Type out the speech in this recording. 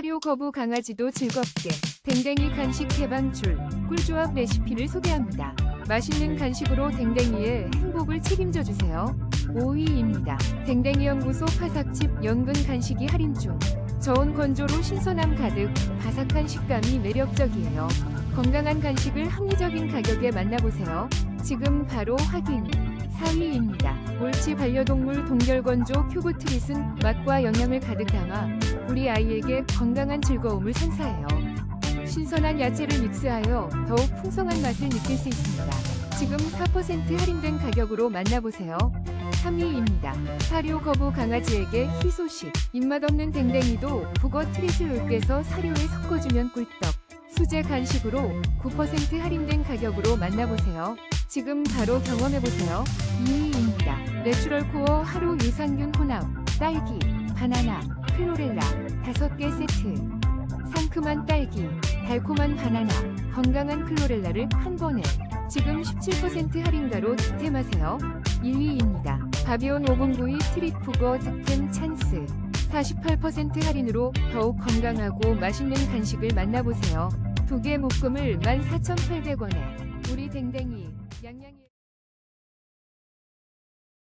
사료 거부 강아지도 즐겁게 댕댕이 간식 개방줄 꿀조합 레시피를 소개합니다. 맛있는 간식으로 댕댕이의 행복을 책임져 주세요. 5위입니다. 댕댕이 연구소 파삭칩 연근 간식이 할인 중. 저온 건조로 신선함 가득 바삭한 식감이 매력적이에요. 건강한 간식을 합리적인 가격에 만나보세요. 지금 바로 확인. 4위입니다. 옳지 반려동물 동결건조 큐브트릿은 맛과 영양을 가득 담아 우리 아이에게 건강한 즐거움을 선사해요. 신선한 야채를 믹스하여 더욱 풍성한 맛을 느낄 수 있습니다. 지금 4% 할인된 가격으로 만나보세요. 3위입니다. 사료 거부 강아지에게 희소식. 입맛 없는 댕댕이도 북어 트릿을 으깨서 사료에 섞어주면 꿀떡. 수제 간식으로 9% 할인된 가격으로 만나보세요. 지금 바로 경험해보세요. 2위입니다. 내추럴 코어 하루 유산균 혼합. 딸기, 바나나, 클로렐라 5개 세트. 상큼한 딸기, 달콤한 바나나, 건강한 클로렐라를 한 번에. 지금 17% 할인가로 득템하세요. 1위입니다. 바비온 오븐구이 트릿푸거 득템 찬스. 48% 할인으로 더욱 건강하고 맛있는 간식을 만나보세요. 두 개 묶음을 14,800원에. 우리 댕댕이, 양양이.